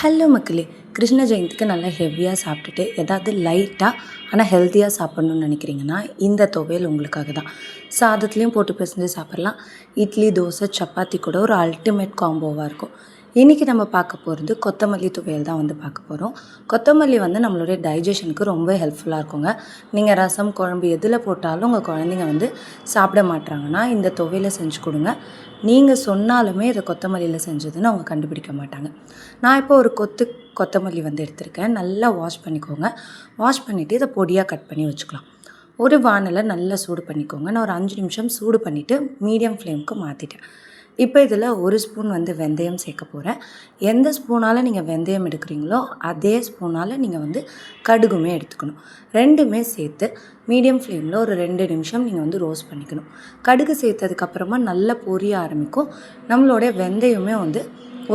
Hello மக்களே. கிருஷ்ண ஜெயந்திக்கு நல்லா ஹெவியாக சாப்பிட்டுட்டு ஏதாவது லைட்டாக ஆனால் ஹெல்த்தியாக சாப்பிட்ணுன்னு நினைக்கிறீங்கன்னா இந்த துவையல் உங்களுக்காக தான். சாதத்துலேயும் போட்டு பிசைஞ்சு சாப்பிட்லாம். இட்லி தோசை சப்பாத்தி கூட ஒரு அல்டிமேட் காம்போவாக இருக்கும். இன்றைக்கி நம்ம பார்க்க போகிறது கொத்தமல்லி துவையல் தான் வந்து பார்க்க போகிறோம் கொத்தமல்லி வந்து நம்மளுடைய டைஜஷனுக்கு ரொம்ப ஹெல்ப்ஃபுல்லாக இருக்குங்க. நீங்கள் ரசம் குழம்பு எதில் போட்டாலும் உங்கள் குழந்தைங்க வந்து சாப்பிட மாட்டாங்கன்னா இந்த துவையலை செஞ்சு கொடுங்க. நீங்கள் சொன்னாலுமே இதை கொத்தமல்லியில் செஞ்சதுன்னு அவங்க கண்டுபிடிக்க மாட்டாங்க. நான் இப்போ ஒரு கொத்து கொத்தமல்லி வந்து எடுத்திருக்கேன். நல்லா வாஷ் பண்ணிக்கோங்க. வாஷ் பண்ணிவிட்டு இதை பொடியாக கட் பண்ணி வச்சுக்கலாம். ஒரு வானலை நல்லா சூடு பண்ணிக்கோங்க. நான் ஒரு அஞ்சு நிமிஷம் சூடு பண்ணிவிட்டு மீடியம் ஃப்ளேமுக்கு மாற்றிட்டேன் இப்போ இதில் ஒரு ஸ்பூன் வந்து வெந்தயம் சேர்க்க போகிறேன். எந்த ஸ்பூனால் நீங்கள் வெந்தயம் எடுக்கிறீங்களோ அதே ஸ்பூனால் நீங்கள் வந்து கடுகுமே எடுத்துக்கணும். ரெண்டுமே சேர்த்து மீடியம் ஃப்ளேமில் ஒரு ரெண்டு நிமிஷம் நீங்கள் வந்து ரோஸ்ட் பண்ணிக்கணும். கடுகு சேர்த்ததுக்கப்புறமா நல்லா பொரிய ஆரம்பிக்கும். நம்மளுடைய வெந்தயமே வந்து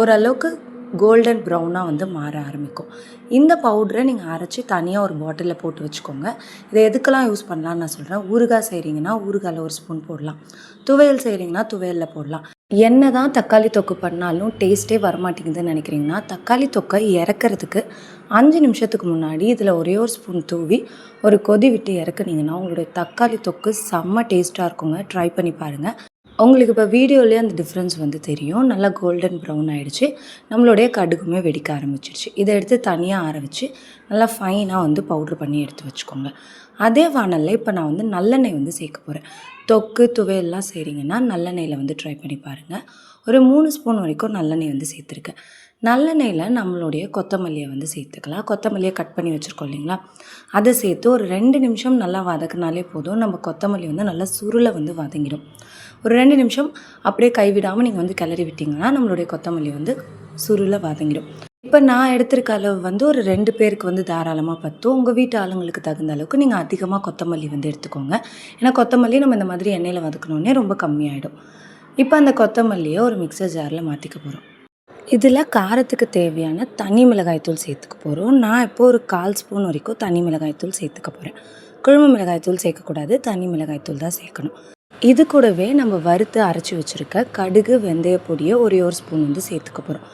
ஓரளவுக்கு கோல்டன் ப்ரௌனாக வந்து மாற ஆரம்பிக்கும். இந்த பவுடரை நீங்கள் அரைச்சி தனியாக ஒரு பாட்டிலில் போட்டு வச்சுக்கோங்க. இதை எதுக்கெல்லாம் யூஸ் பண்ணலான்னு நான் சொல்கிறேன். ஊறுகாய் செய்கிறீங்கன்னா ஊறுகாயில் ஒரு ஸ்பூன் போடலாம். துவையல் செய்கிறீங்கன்னா துவையலில் போடலாம். என்ன தான் தக்காளி தொக்கு பண்ணாலும் டேஸ்ட்டே வரமாட்டேங்குதுன்னு நினைக்கிறீங்கன்னா தக்காளி தொக்கை இறக்கிறதுக்கு அஞ்சு நிமிஷத்துக்கு முன்னாடி இதில் ஒரே ஒரு ஸ்பூன் தூவி ஒரு கொதி விட்டு இறக்குனீங்கன்னா உங்களுடைய தக்காளி தொக்கு செம்ம டேஸ்ட்டாக இருக்குங்க. ட்ரை பண்ணி பாருங்கள் உங்களுக்கு இப்போ வீடியோலேயே அந்த டிஃப்ரென்ஸ் வந்து தெரியும். நல்லா கோல்டன் ப்ரௌன் ஆகிடுச்சு நம்மளுடைய கடுகுமே வெடிக்க ஆரம்பிச்சிருச்சு. இதை எடுத்து தனியாக ஆற வச்சு நல்லா ஃபைனாக வந்து பவுட்ரு பண்ணி எடுத்து வச்சுக்கோங்க. அதே வானலில் இப்போ நான் வந்து நல்லெண்ணெய் வந்து சேர்க்க போகிறேன் தொக்கு துவையெல்லாம் செய்கிறீங்கன்னா நல்லெண்ணெயில் வந்து ட்ரை பண்ணி பாருங்கள் ஒரு மூணு ஸ்பூன் வரைக்கும் நல்லெண்ணெய் வந்து சேர்த்துருக்கேன் நல்லெண்ணெயில் நம்மளுடைய கொத்தமல்லியை வந்து சேர்த்துக்கலாம். கொத்தமல்லியை கட் பண்ணி வச்சுருக்கோம் இல்லைங்களா? அதை சேர்த்து ஒரு ரெண்டு நிமிஷம் நல்லா வதக்குனாலே போதும். நம்ம கொத்தமல்லி வந்து நல்லா சுருளை வந்து வதங்கிடும். ஒரு ரெண்டு நிமிஷம் அப்படியே கைவிடாமல் நீங்கள் வந்து கிளறி விட்டிங்கன்னா நம்மளுடைய கொத்தமல்லி வந்து சுருளை வதங்கிடும். இப்போ நான் எடுத்திருக்க அளவு வந்து ஒரு ரெண்டு பேருக்கு வந்து தாராளமாக பத்தும். உங்கள் வீட்டு ஆளுங்களுக்கு தகுந்த அளவுக்கு நீங்கள் அதிகமாக கொத்தமல்லி வந்து எடுத்துக்கோங்க. ஏன்னா கொத்தமல்லி நம்ம இந்த மாதிரி எண்ணெயில் வதக்கணுன்னே ரொம்ப கம்மியாயிடும். இப்போ அந்த கொத்தமல்லியை ஒரு மிக்சர் ஜாரில் மாற்றிக்க போகிறோம் இதில் காரத்துக்கு தேவையான தனி மிளகாய்த்தூள் சேர்த்துக்க போகிறோம் நான் இப்போ ஒரு கால் ஸ்பூன் வரைக்கும் தனி மிளகாய்த்தூள் சேர்த்துக்க போகிறேன் குழம்பு மிளகாய்த்தூள் சேர்க்கக்கூடாது. தனி மிளகாய்த்தூள் தான் சேர்க்கணும். இது கூடவே நம்ம வறுத்து அரைச்சி வச்சுருக்க கடுகு வெந்தய பொடியை ஒரே ஒரு ஸ்பூன் வந்து சேர்த்துக்க போகிறோம்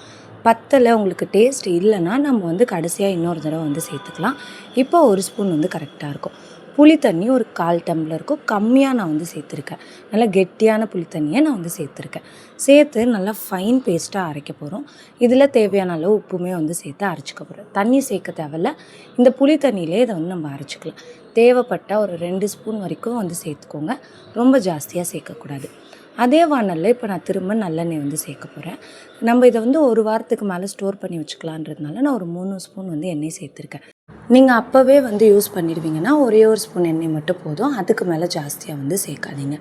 பத்தலை உங்களுக்கு டேஸ்ட் இல்லைன்னா நம்ம வந்து கடைசியாக இன்னொரு தடவை வந்து சேர்த்துக்கலாம். இப்போ ஒரு ஸ்பூன் வந்து கரெக்டாக இருக்கும். புளி தண்ணி ஒரு கால் டம்ளருக்கும் கம்மியாக நான் வந்து சேர்த்துருக்கேன். நல்லா கெட்டியான புளி தண்ணியை நான் வந்து சேர்த்துருக்கேன். சேர்த்து நல்லா ஃபைன் பேஸ்ட்டாக அரைக்க போகிறோம் இதில் தேவையான அளவு உப்புமே வந்து சேர்த்து அரைச்சிக்க போகிறோம் தண்ணி சேர்க்க தேவையில்ல. இந்த புளி தண்ணியிலே இதை வந்து நம்ம அரைச்சிக்கலாம். தேவைப்பட்டால் ஒரு ரெண்டு ஸ்பூன் வரைக்கும் வந்து சேர்த்துக்கோங்க. ரொம்ப ஜாஸ்தியாக சேர்க்கக்கூடாது அதே வானலில் இப்போ நான் திரும்ப நல்லெண்ணெய் வந்து சேர்க்க போகிறேன் நம்ம இதை வந்து ஒரு வாரத்துக்கு மேலே ஸ்டோர் பண்ணி வச்சுக்கலான்றதுனால நான் ஒரு மூணு ஸ்பூன் வந்து எண்ணெய் சேர்த்துருக்கேன். நீங்கள் அப்போவே வந்து யூஸ் பண்ணிடுவீங்கன்னா ஒரே ஒரு ஸ்பூன் எண்ணெய் மட்டும் போதும். அதுக்கு மேலே ஜாஸ்தியாக வந்து சேர்க்காதீங்க.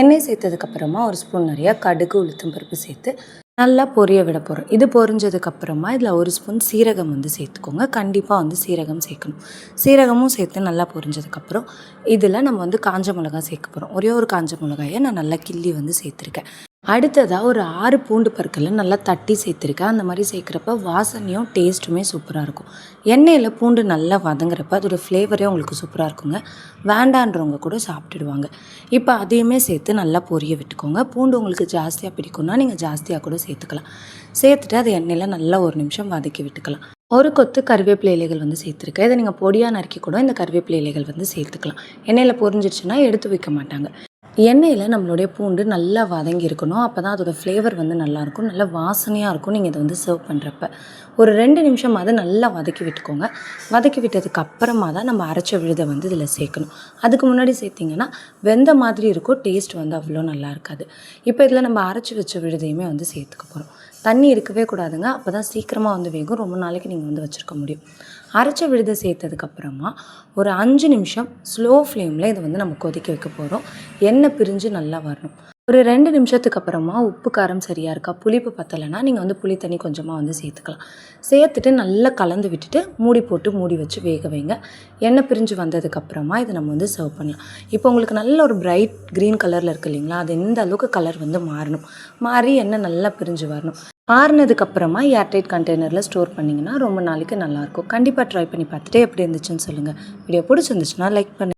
எண்ணெய் சேர்த்ததுக்கப்புறமா ஒரு ஸ்பூன் நிறையா கடுகு உளுத்தம் பருப்பு சேர்த்து நல்லா பொரிய விட போகிறோம் இது பொரிஞ்சதுக்கப்புறமா இதில் ஒரு ஸ்பூன் சீரகம் வந்து சேர்த்துக்கோங்க. கண்டிப்பாக வந்து சீரகம் சேர்க்கணும். சீரகமும் சேர்த்து நல்லா பொரிஞ்சதுக்கப்புறம் இதில் நம்ம வந்து காஞ்ச மிளகா சேர்க்க போகிறோம் ஒரே ஒரு காஞ்ச மிளகாயை நான் நல்லா கிள்ளி வந்து சேர்த்துருக்கேன். அடுத்ததாக ஒரு ஆறு பூண்டு பற்களை நல்லா தட்டி சேர்த்துருக்கேன். அந்த மாதிரி சேர்க்குறப்ப வாசனையும் டேஸ்ட்டுமே சூப்பராக இருக்கும். எண்ணெயில் பூண்டு நல்லா வதங்குறப்ப அதோடய ஃப்ளேவரே உங்களுக்கு சூப்பராக இருக்குங்க. வேண்டான்றவங்க கூட சாப்பிட்டுடுவாங்க. இப்போ அதையுமே சேர்த்து நல்லா பொரிய விட்டுக்கோங்க. பூண்டு உங்களுக்கு ஜாஸ்தியாக பிடிக்கும்னா நீங்கள் ஜாஸ்தியாக கூட சேர்த்துக்கலாம். சேர்த்துட்டு அதை எண்ணெயில் நல்லா ஒரு நிமிஷம் வதக்கி விட்டுக்கலாம். ஒரு கொத்து கருவேப்பிலை இலைகள் வந்து சேர்த்துருக்கேன். இதை நீங்கள் பொடியாக நறுக்கி கூட இந்த கருவேப்பிலை இலைகள் வந்து சேர்த்துக்கலாம். எண்ணெயில் பொரிஞ்சிடுச்சுன்னா எடுத்து வைக்க மாட்டாங்க. எண்ணெயில் நம்மளுடைய பூண்டு நல்லா வதங்கி இருக்கணும். அப்போ தான் அதோடய ஃப்ளேவர் வந்து நல்லாயிருக்கும் நல்லா வாசனையாக இருக்கும் நீங்கள் இதை வந்து சர்வ் பண்ணுறப்ப ஒரு ரெண்டு நிமிஷம் அதை நல்லா வதக்கி விட்டுக்கோங்க. வதக்கி விட்டதுக்கு அப்புறமா தான் நம்ம அரைச்ச விழுதை வந்து இதில் சேர்க்கணும். அதுக்கு முன்னாடி சேர்த்திங்கன்னா வெந்த மாதிரி இருக்கும். டேஸ்ட் வந்து அவ்வளோ நல்லா இருக்காது. இப்போ இதில் நம்ம அரைச்சி வச்ச விழுதையுமே வந்து சேர்த்துக்க போகிறோம் தண்ணி இருக்கவே கூடாதுங்க. அப்போ தான் சீக்கிரமாக வந்து வேகும். ரொம்ப நாளைக்கு நீங்கள் வந்து வச்சுருக்க முடியும். அரைச்ச விழுதை சேர்த்ததுக்கப்புறமா ஒரு அஞ்சு நிமிஷம் ஸ்லோ ஃப்ளேமில் இதை வந்து நம்ம கொதிக்க வைக்க போகிறோம் எண்ணெய் பிரிஞ்சு நல்லா வரணும். ஒரு ரெண்டு நிமிஷத்துக்கு அப்புறமா உப்பு காரம் சரியாக இருக்கா புளிப்பு பத்தலைன்னா நீங்கள் வந்து புளி தண்ணி கொஞ்சமாக வந்து சேர்த்துக்கலாம். சேர்த்துட்டு நல்லா கலந்து விட்டுட்டு மூடி போட்டு மூடி வச்சு வேக வைங்க. எண்ணெய் பிரிஞ்சு வந்ததுக்கப்புறமா இதை நம்ம வந்து சர்வ் பண்ணலாம். இப்போ உங்களுக்கு நல்ல ஒரு பிரைட் க்ரீன் கலரில் இருக்குது இல்லைங்களா? அது எந்த அளவுக்கு கலர் வந்து மாறணும்? மாறி எண்ணெய் நல்லா பிரிஞ்சு வரணும். ஆறுனதுக்கப்புறமா ஏர்டைட் கண்டெய்னரில் ஸ்டோர் பண்ணிங்கன்னா ரொம்ப நாளைக்கு நல்லாயிருக்கும். கண்டிப்பாக ட்ரை பண்ணி பார்த்துட்டு எப்படி இருந்துச்சுன்னு சொல்லுங்கள் வீடியோ பிடிச்சிருந்துச்சுன்னா லைக் பண்ணு